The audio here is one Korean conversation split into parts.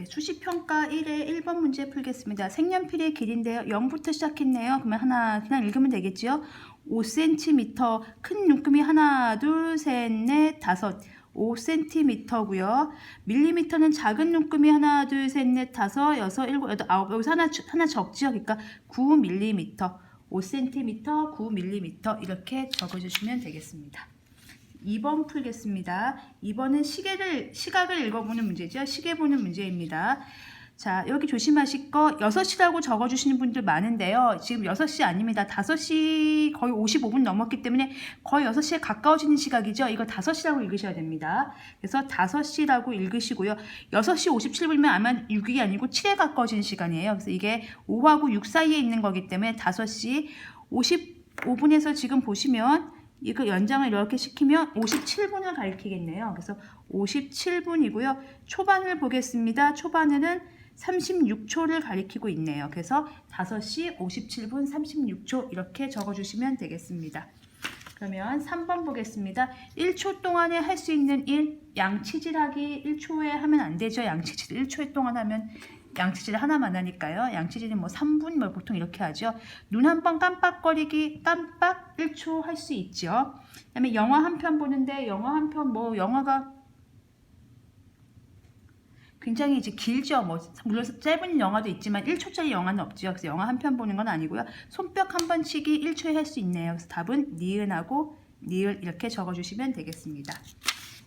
네, 수시평가 1의 1번 문제 풀겠습니다. 색연필의 길인데요. 0부터 시작했네요. 그러면 하나 그냥 읽으면 되겠죠? 5cm 큰 눈금이 하나, 둘, 셋, 넷, 다섯. 5cm고요. 밀리미터는 작은 눈금이 하나, 둘, 셋, 넷, 다섯, 여섯, 일곱, 여덟, 아홉. 여기서 하나 하나 적지요. 그러니까 9mm. 5cm, 9mm 이렇게 적어주시면 되겠습니다. 2번 풀겠습니다. 2번은 시계를, 시각을 읽어보는 문제죠. 시계 보는 문제입니다. 자, 여기 조심하실 거 6시라고 적어주시는 분들 많은데요. 지금 6시 아닙니다. 5시 거의 55분 넘었기 때문에 거의 6시에 가까워지는 시각이죠. 이거 5시라고 읽으셔야 됩니다. 그래서 5시라고 읽으시고요. 6시 57분이면 아마 6이 아니고 7에 가까워지는 시간이에요. 그래서 이게 5하고 6 사이에 있는 거기 때문에 5시 55분에서 지금 보시면 이거 연장을 이렇게 시키면 57분을 가리키겠네요. 그래서 57분이고요. 초반을 보겠습니다. 초반에는 36초를 가리키고 있네요. 그래서 5시 57분 36초 이렇게 적어주시면 되겠습니다. 그러면 3번 보겠습니다. 1초 동안에 할 수 있는 일, 양치질하기 1초에 하면 안 되죠. 양치질 1초 동안 하면 양치질 하나만 하니까요. 양치질은 뭐 3분 뭐 보통 이렇게 하죠. 눈 한 번 깜빡거리기 깜빡 1초 할 수 있죠. 그다음에 영화 한 편 보는데 영화 한 편 뭐 영화가 굉장히 이제 길죠. 뭐 물론 짧은 영화도 있지만 1초짜리 영화는 없죠. 그래서 영화 한 편 보는 건 아니고요. 손뼉 한 번 치기 1초에 할 수 있네요. 그래서 답은 니은하고 니을 이렇게 적어주시면 되겠습니다.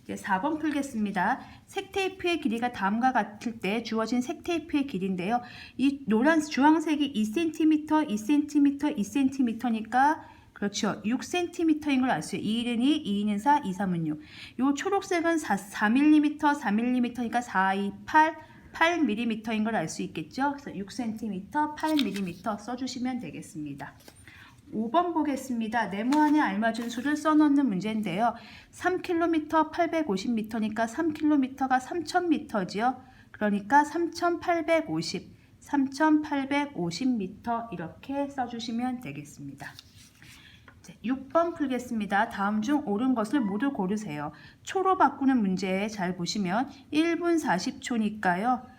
이제 4번 풀겠습니다. 색테이프의 길이가 다음과 같을 때 주어진 색테이프의 길인데요. 이 노란 주황색이 2cm, 2cm, 2cm니까 그렇죠. 6cm인 걸 알 수 있어요. 2는 2, 2는 4, 2, 3은 6. 요 초록색은 4, 4mm, 4mm니까 4, 2, 8, 8mm인 걸 알 수 있겠죠. 그래서 6cm, 8mm 써주시면 되겠습니다. 5번 보겠습니다. 네모안에 알맞은 수를 써넣는 문제인데요. 3km 850m니까 3km가 3000m지요. 그러니까 3850, 3850m 이렇게 써주시면 되겠습니다. 6번 풀겠습니다. 다음 중 옳은 것을 모두 고르세요. 초로 바꾸는 문제 잘 보시면 1분 40초니까요.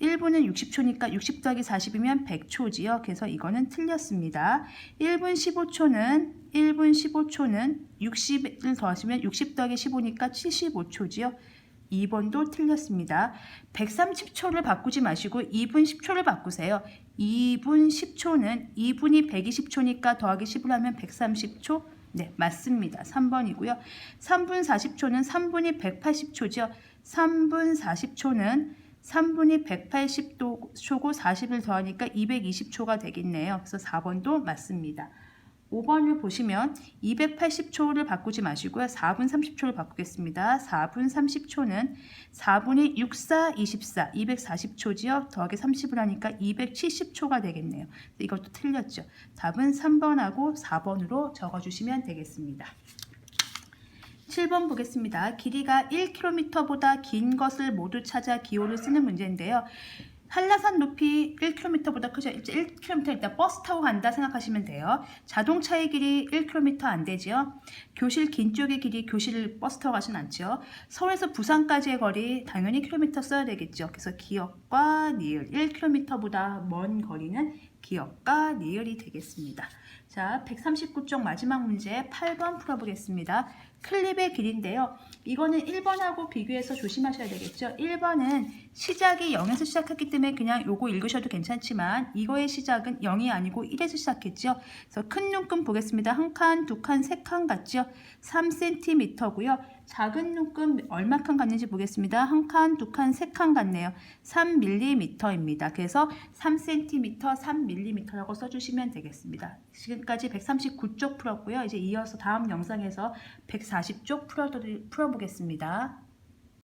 1분은 60초니까 60 더하기 40이면 100초지요. 그래서 이거는 틀렸습니다. 1분 15초는 1분 15초는 60을 더하시면 60 더하기 15니까 75초지요. 2번도 틀렸습니다. 130초를 바꾸지 마시고 2분 10초를 바꾸세요. 2분 10초는 2분이 120초니까 더하기 10을 하면 130초. 네, 맞습니다. 3번이고요. 3분 40초는 3분이 180초죠. 3분 40초는 3분이 180초고 40을 더하니까 220초가 되겠네요. 그래서 4번도 맞습니다. 5번을 보시면 280초를 바꾸지 마시고요. 4분 30초를 바꾸겠습니다. 4분 30초는 4분이 6, 4, 24, 240초지요. 더하기 30을 하니까 270초가 되겠네요. 이것도 틀렸죠. 답은 3번하고 4번으로 적어주시면 되겠습니다. 7번 보겠습니다. 길이가 1km보다 긴 것을 모두 찾아 기호를 쓰는 문제인데요. 한라산 높이 1km보다 크죠. 이제 1km 일단 버스 타고 간다 생각하시면 돼요. 자동차의 길이 1km 안 되죠. 교실 긴 쪽의 길이 교실 버스 타고 가진 않죠. 서울에서 부산까지의 거리 당연히 킬로미터 써야 되겠죠. 그래서 기억과 니을 1km보다 먼 거리는 기억과 니을이 되겠습니다. 자, 139쪽 마지막 문제 8번 풀어보겠습니다. 클립의 길인데요. 이거는 1번하고 비교해서 조심하셔야 되겠죠. 1번은 시작이 0에서 시작했기 때문에 그냥 요거 읽으셔도 괜찮지만 이거의 시작은 0이 아니고 1에서 시작했죠. 그래서 큰 눈금 보겠습니다. 한 칸, 두 칸, 세 칸 같죠. 3cm고요. 작은 눈금 얼마칸 같는지 보겠습니다. 한 칸, 두 칸, 세칸 같네요. 3mm입니다. 그래서 3cm, 3mm라고 써주시면 되겠습니다. 지금까지 139쪽 풀었고요. 이제 이어서 다음 영상에서 140쪽 풀어, 풀어보겠습니다.